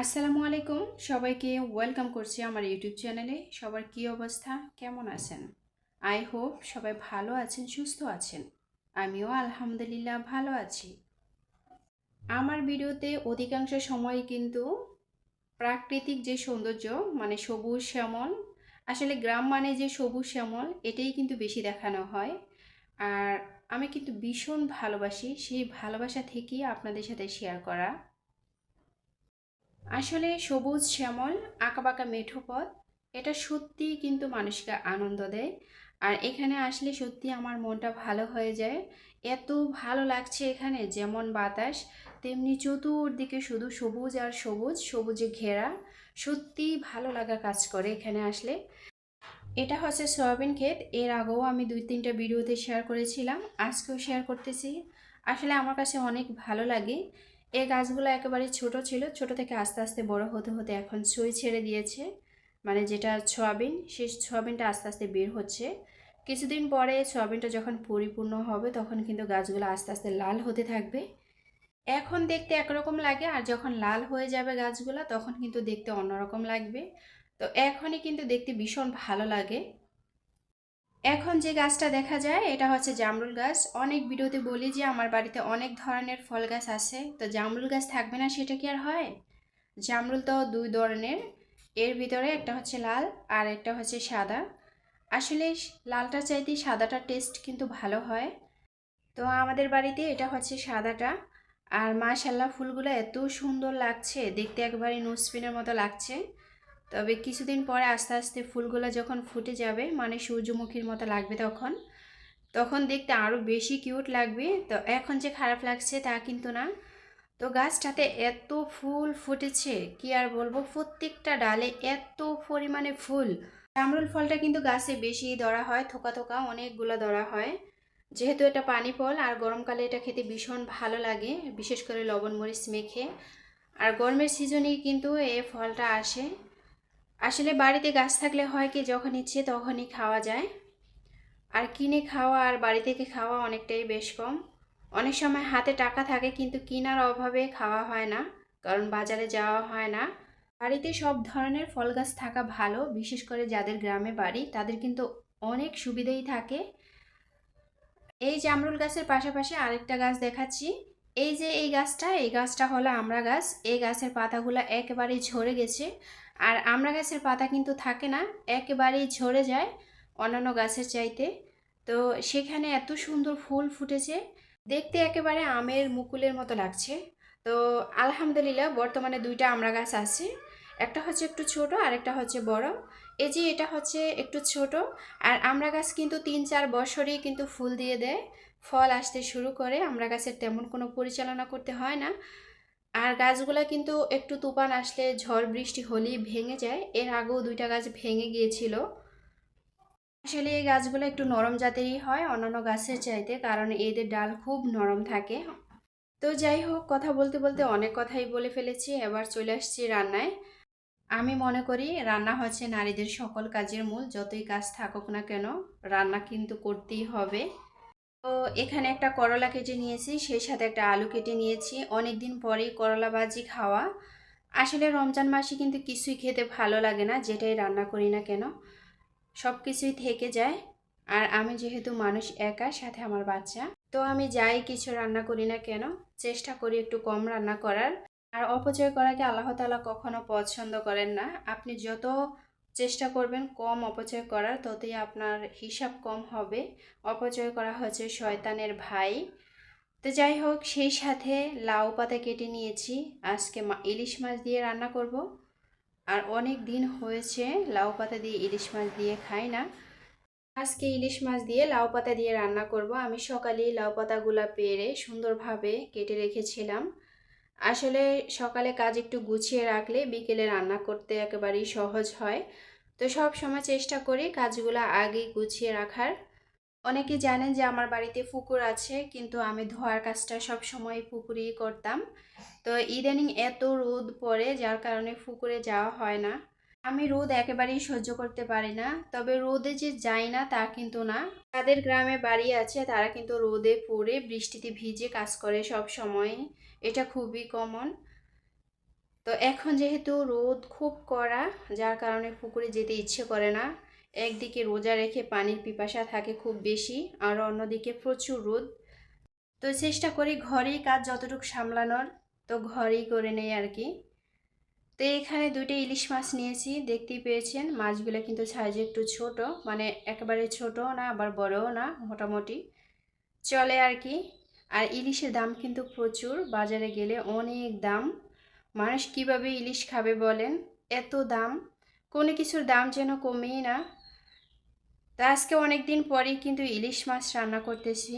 আসসালামু আলাইকুম। সবাইকে ওয়েলকাম করছি আমার ইউটিউব চ্যানেলে। সবার কী অবস্থা? কেমন আছেন? আই হোপ সবাই ভালো আছেন, সুস্থ আছেন। আমিও আলহামদুলিল্লাহ ভালো আছি। আমার ভিডিওতে অধিকাংশ সময় কিন্তু প্রাকৃতিক যে সৌন্দর্য মানে সবুজ শ্যামল, আসলে গ্রাম মানে যে সবুজ শ্যামল, এটাই কিন্তু বেশি দেখানো হয়। আর আমি কিন্তু ভীষণ ভালোবাসি, সেই ভালোবাসা থেকেই আপনাদের সাথে শেয়ার করা। আসলে সবুজ শ্যামল, আঁকাবাঁকা মেঠো পথ, এটা সত্যিই কিন্তু মানুষকে আনন্দ দেয়। আর এখানে আসলে সত্যি আমার মনটা ভালো হয়ে যায়। এত ভালো লাগছে এখানে, যেমন বাতাস, তেমনি চতুর্দিকে শুধু সবুজ আর সবুজ, সবুজে ঘেরা। সত্যি ভালো লাগা কাজ করে এখানে আসলে। এটা হচ্ছে সয়াবিন ক্ষেত। এর আগেও আমি দুই তিনটা ভিডিওতে শেয়ার করেছিলাম, আজকেও শেয়ার করতেছি। আসলে আমার কাছে অনেক ভালো লাগে। এই গাছগুলো একেবারে ছোট ছিল, ছোট থেকে আস্তে আস্তে বড় হতে হতে এখন ছুঁই ছেড়ে দিয়েছে। মানে যেটা সয়াবিন, সেই সয়াবিনটা আস্তে আস্তে বের হচ্ছে। কিছুদিন পরে সয়াবিনটা যখন পরিপূর্ণ হবে, তখন কিন্তু গাছগুলো আস্তে আস্তে লাল হতে থাকবে। এখন দেখতে একরকম লাগে, আর যখন লাল হয়ে যাবে গাছগুলো, তখন কিন্তু দেখতে অন্যরকম লাগবে। তো এখনই কিন্তু দেখতে ভীষণ ভালো লাগে। এখন যে গাছটা দেখা যায়, এটা হচ্ছে জামরুল গাছ। অনেক ভিডিওতে বলি যে আমার বাড়িতে অনেক ধরনের ফল গাছ আছে। তো জামরুল গাছ থাকবে না, সেটা কি আর হয়? জামরুল তো দুই ধরনের। এর ভিতরে একটা হচ্ছে লাল আর একটা হচ্ছে সাদা। আসলে লালটা চাইতে সাদাটার টেস্ট কিন্তু ভালো হয়। তো আমাদের বাড়িতে এটা হচ্ছে সাদাটা। আর মাশাল্লাহ ফুলগুলো এত সুন্দর লাগছে। দেখতে একবারে নুসপিনের মতো লাগছে। তবে কিছুদিন পরে আস্তে আস্তে ফুলগুলো যখন ফুটে যাবে মানে সূর্যমুখীর মতো লাগবে তখন তখন দেখতে আরও বেশি কিউট লাগবে। তো এখন যে খারাপ লাগছে তা কিন্তু না। তো গাছটাতে এত ফুল ফুটেছে, কি আর বলব? প্রত্যেকটা ডালে এত পরিমাণে ফুল। জামরুল ফলটা কিন্তু গাছে বেশি ধরা হয়, থোকা থোকা অনেকগুলো ধরা হয়। যেহেতু এটা পানি ফল, আর গরমকালে এটা খেতে ভীষণ ভালো লাগে, বিশেষ করে লবণ মরিচ মেখে। আর গরমের সিজনেই কিন্তু এ ফলটা আসে। আসলে বাড়িতে গাছ থাকলে হয় কি, যখন ইচ্ছে তখনই খাওয়া যায়। আর কিনে খাওয়া আর বাড়ি থেকে খাওয়া অনেকটাই বেশ কম। অনেক সময় হাতে টাকা থাকে কিন্তু কিনার অভাবে খাওয়া হয় না, কারণ বাজারে যাওয়া হয় না। বাড়িতে সব ধরনের ফল গাছ থাকা ভালো, বিশেষ করে যাদের গ্রামে বাড়ি, তাদের কিন্তু অনেক সুবিধাই থাকে। এই জামরুল গাছের পাশাপাশি আরেকটা গাছ দেখাচ্ছি। এই যে এই গাছটা এই গাছটা হলো আমরা গাছ। এই গাছের পাতাগুলো একেবারেই ঝরে গেছে। আর আমরা গাছের পাতা কিন্তু থাকে না, একেবারেই ঝরে যায় অন্যান্য গাছের চাইতে। তো সেখানে এত সুন্দর ফুল ফুটেছে, দেখতে একেবারে আমের মুকুলের মতো লাগছে। তো আলহামদুলিল্লাহ বর্তমানে দুইটা আমরা গাছ আছে, একটা হচ্ছে একটু ছোট আর একটা হচ্ছে বড়। এই যে এটা হচ্ছে একটু ছোট আর আমরা গাছ কিন্তু তিন চার বছরেই কিন্তু ফুল দিয়ে দেয়, ফল আসতে শুরু করে। আমরা গাছের তেমন কোনো পরিচালনা করতে হয় না। আর গাছগুলা কিন্তু একটু তুফান আসলে ঝড় বৃষ্টি হলেই ভেঙে যায়। এর আগেও দুইটা গাছ ভেঙে গিয়েছিল। আসলে এই গাছগুলো একটু নরম জাতেরই হয় অন্যান্য গাছের চাইতে, কারণ এদের ডাল খুব নরম থাকে। তো যাই হোক, কথা বলতে বলতে অনেক কথাই বলে ফেলেছি। এবার চলে আসছি রান্নায়। আমি মনে করি রান্না হচ্ছে নারীদের সকল কাজের মূল। যতই কাজ থাকুক না কেন, রান্না কিন্তু করতেই হবে। তো এখানে একটা করলা কেটে নিয়েছি, সেই সাথে একটা আলু কেটে নিয়েছি। অনেক দিন পরেই করলা ভাজি খাওয়া। আসলে রমজান মাসে কিন্তু কিছুই খেতে ভালো লাগে না, যেটাই রান্না করি না কেন। সব কিছুই থেকে যায়। আর আমি যেহেতু মানুষ একা, সাথে আমার বাচ্চা, তো আমি যাই কিছু রান্না করি না কেন। চেষ্টা করি একটু কম রান্না করার। আর অপচয় করাকে আল্লাহ তালা কখনো পছন্দ করেন না। আপনি যত চেষ্টা করবেন কম অপচয় করার, ততই আপনার হিসাব কম হবে। অপচয় করা হচ্ছে শয়তানের ভাই। তো যাই হোক, সেই সাথে লাউ পাতা কেটে নিয়েছি। আজকে ইলিশ মাছ দিয়ে রান্না করব। আর অনেক দিন হয়েছে লাউ পাতা দিয়ে ইলিশ মাছ দিয়ে খাই না। আজকে ইলিশ মাছ দিয়ে লাউ পাতা দিয়ে রান্না করব। আমি সকালেই লাউ পাতাগুলো পেরে সুন্দরভাবে কেটে রেখেছিলাম। আসলে সকালে কাজ একটু গুছিয়ে রাখলে বিকেলে রান্না করতে একেবারেই সহজ হয়। তো সব সময় চেষ্টা করি কাজগুলো আগেই গুছিয়ে রাখার। অনেকে জানেন যে আমার বাড়িতে পুকুর আছে, কিন্তু আমি ধোয়ার কাজটা সব সময় পুকুরেই করতাম। তো ইদানিং এত রোদ পড়ে, যার কারণে পুকুরে যাওয়া হয় না। আমি রোদ একেবারেই সহ্য করতে পারি না, তবে রোদে যে যাই না তা কিন্তু না। তাদের গ্রামে বাড়ি আছে, তারা কিন্তু রোদে পড়ে বৃষ্টিতে ভিজে কাজ করে সব সময়। এটা খুবই কমন তো এখন যেহেতু রোদ খুব কড়া, যার কারণে পুকুরে যেতে ইচ্ছে করে না, একদিকে রোজা রেখে পানির পিপাসা থাকে খুব বেশি, আর অন্যদিকে প্রচুর রোদ। তো চেষ্টা করি ঘরেই কাজ যতটুকু সামলানোর, তো ঘরেই করে নেই আর কি। তো এখানে দুইটা ইলিশ মাছ নিয়েছি, দেখতেই পেয়েছেন, মাছগুলো কিন্তু সাইজে একটু ছোট মানে একেবারে ছোট না, আবার বড়ও না, মোটামুটি। চলে আর কি, আর ইলিশের দাম কিন্তু প্রচুর, বাজারে গেলে অনেক দাম। মানুষ কীভাবে ইলিশ খাবে বলেন? এত দাম? কোনো কিছুর দাম যেন কমেই না। তা আজকে অনেক দিন পরেই কিন্তু ইলিশ মাছ রান্না করতেছি।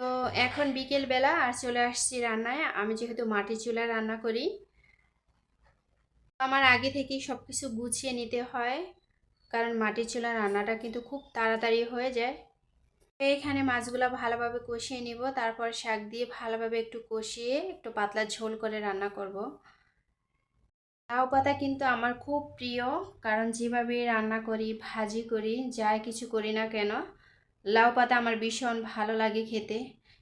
তো এখন বিকেল বেলা আর চলে আসছি রান্নায়। আমি যেহেতু মাটি চুলা রান্না করি, আমার আগে থেকেই সব কিছু গুছিয়ে নিতে হয়। কারণ মাটির চুলা রান্নাটা কিন্তু খুব তাড়াতাড়ি হয়ে যায়। এখানে মাছগুলো ভালোভাবে কষিয়ে নিব। তারপর শাক দিয়ে ভালোভাবে একটু কষিয়ে একটু পাতলা ঝোল করে রান্না করব। লাউ পাতা কিন্তু আমার খুব প্রিয়, কারণ যেভাবে রান্না করি, ভাজি করি, যাই কিছু করি না কেন, লাউ পাতা আমার ভীষণ ভালো লাগে খেতে।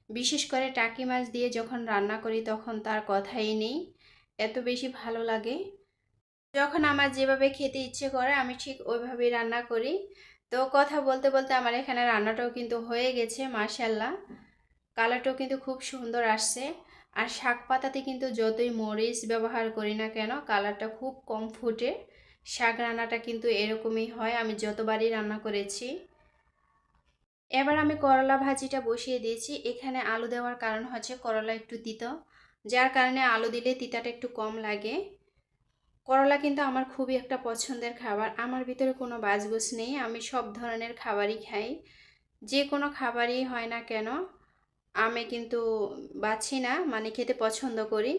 বিশেষ করে টাকি মাছ দিয়ে যখন রান্না করি তখন তার কথাই নেই, এত বেশি ভালো লাগে। যখন আমার যেভাবে খেতে ইচ্ছে করে আমি ঠিক ওইভাবেই রান্না করি। তো কথা বলতে বলতে আমার এখানে রান্নাটাও কিন্তু হয়ে গেছে মার্শাল্লাহ কালারটাও কিন্তু খুব সুন্দর আসছে। আর শাক পাতাতে কিন্তু যতই মরিচ ব্যবহার করি না কেন, কালারটা খুব কম ফুটে। শাক রান্নাটা কিন্তু এরকমই হয়, আমি যতবারই রান্না করেছি। এবার আমি করলা ভাজিটা বসিয়ে দিয়েছি। এখানে আলু দেওয়ার কারণ হচ্ছে করলা একটু তিতো। যার কারণে আলু দিলে তিতাটা একটু কম লাগে। করলা কিন্তু আমার খুবই একটা পছন্দের খাবার। আমার ভিতরে কোনো বাজবুস নেই, আমি সব ধরনের খাবারই খাই। যে কোনো খাবারই হয় না কেন, আমি কিন্তু বাছি না মানে খেতে পছন্দ করি।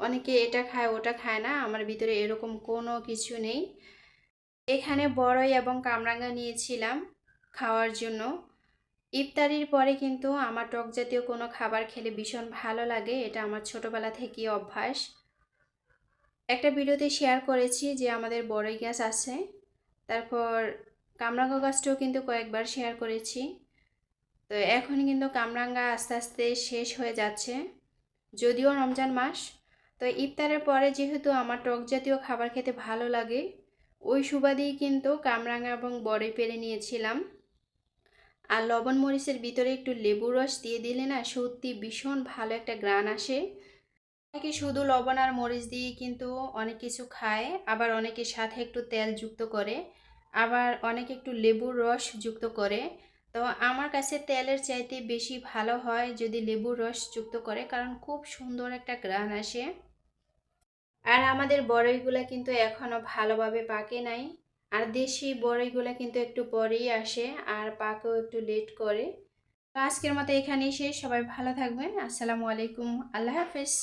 অনেকে এটা খায়, ওটা খায় না, আমার ভিতরে এরকম কোনো কিছু নেই। এখানে বড়ই এবং কামরাঙ্গা নিয়েছিলাম খাওয়ার জন্য। ইফতারির পরে কিন্তু আমার টক জাতীয় কোনো খাবার খেলে ভীষণ ভালো লাগে, এটা আমার ছোটোবেলা থেকেই অভ্যাস। একটা ভিডিওতে শেয়ার করেছি যে আমাদের বড়ই গাছ আছে। তারপর কামরাঙ্গা গাছটাও কিন্তু কয়েকবার শেয়ার করেছি। তো এখন কিন্তু কামরাঙ্গা আস্তে আস্তে শেষ হয়ে যাচ্ছে, যদিও রমজান মাস। তো ইফতারের পরে যেহেতু আমার টক জাতীয় খাবার খেতে ভালো লাগে, ওই সুবাদেই কিন্তু কামরাঙ্গা এবং বড়ই পেরে নিয়েছিলাম। আর লবণ মরিচের ভিতরে একটু লেবুর রস দিয়ে দিলে না সত্যি ভীষণ ভালো একটা গ্রান আসে। অনেকে শুধু লবণ আর মরিচ দিয়ে কিন্তু অনেক কিছু খায়, আবার অনেকে সাথে একটু তেল যুক্ত করে, আবার অনেকে একটু লেবুর রস যুক্ত করে। তো আমার কাছে তেলের চাইতে বেশি ভালো হয় যদি লেবুর রস যুক্ত করে, কারণ খুব সুন্দর একটা গ্রান আসে। আর আমাদের বড়ইগুলো কিন্তু এখনও ভালোভাবে পাকে নাই, আর দেশি বড়ইগুলো কিন্তু একটু পরেই আসে, আর পাকেও একটু লেট করে। তো আজকের মতো এখানেই শেষ, সবাই ভালো থাকবেন, আসসালামু আলাইকুম, আল্লাহ হাফেজ।